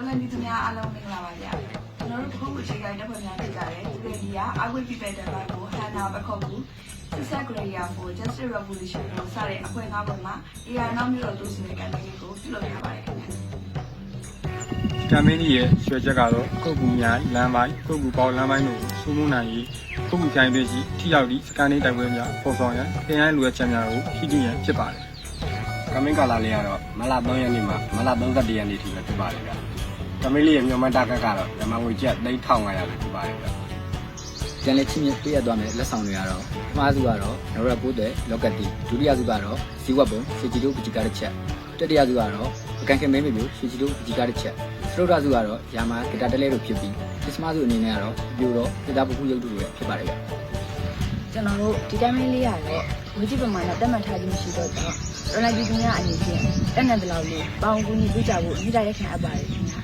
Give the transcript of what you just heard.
တော်လည်းဒီသူများအားလုံးမင်္ဂလာပါဗျာကျွန်တော်တို့ခုခုချိန်တိုင်းတက်ဖွဲ့များဖြစ်ကြတယ်ဒီနေ့ဒီကအဝိပိပယ်တန်ကိုဟန်နာပခုတ်ကူစစ်ဆက်ဂရီယာ for justice revolution ကိုစတဲ့အဖွဲ့ငါးဖွဲ့မှာ AR နောက်မျိုးတို့ဆိုတဲ့ကံလေးကိုပြုလုပ်ထားပါတယ်ခင်ဗျာကမ်ပိန်းကြီးရဲ့ရွှေချက်ကတော့ကုတ်ကူများလမ်းပိုင်းကုတ်ကူပေါလမ်းပိုင်းတို့ကိုစိုးမိုးနိုင်ရေးကုတ်ကူခိုင်တွင်ရှိထိရောက်သည့်စကန်လေးတိုက်ပွဲများပေါ်ဆောင်ရန်ခရိုင်လူရဲ့ချက်များကိုဖြည့်တည်ရန်ဖြစ်ပါတယ်ကမင်းကာလာလေးကတော့မလ3ရက်နေ့မှာမလ31ရက်နေ့ထိပဲဖြစ်ပါတယ် ဗျ။ကမင်းလေးရဲ့မြန်မာတာကတ်ကတော့ဓမ္မငွေကျပ်3500ပဲဖြစ်ပါတယ်ဗျ။ကျန်လက်ချင်းမြပြည့်ရသွားမယ်လက်ဆောင်တွေကတော့အမှားစုကတော့နော်ရပိုးတဲ့လော့ကတ်တီဒုတိယစုကတော့ဇီဝပုံစီဂျီတို့ပဂျီကာတစ်ချက်တတိယစုကတော့အကန်ခင်မဲမေမျိုးစီဂျီတို့ပဂျီကာတစ်ချက်စရုဒ္ဒစုကတော့ယာမာဂီတာတလဲတို့ဖြစ်ပြီးခရစ်စမတ်စုအနေနဲ့ကတော့ပြိုတော့ဂီတာပခုရုပ်တို့တွေဖြစ်ပါတယ်ဗျကျွန်တော်တို့ဒီတိုင်းမလေးရတော့ဝကြီးပမာဏတက်မှတ်ထားခြင်းမရှိတော့ကြောင့်ရန်လိုက်ဒီသူများအနေဖြင့်တက်နံတလောက်လေးပေါင်းကူညီပေးကြဖို့အမြဲတမ်းရက်ခံအပ်ပါတယ်ခင်ဗျာ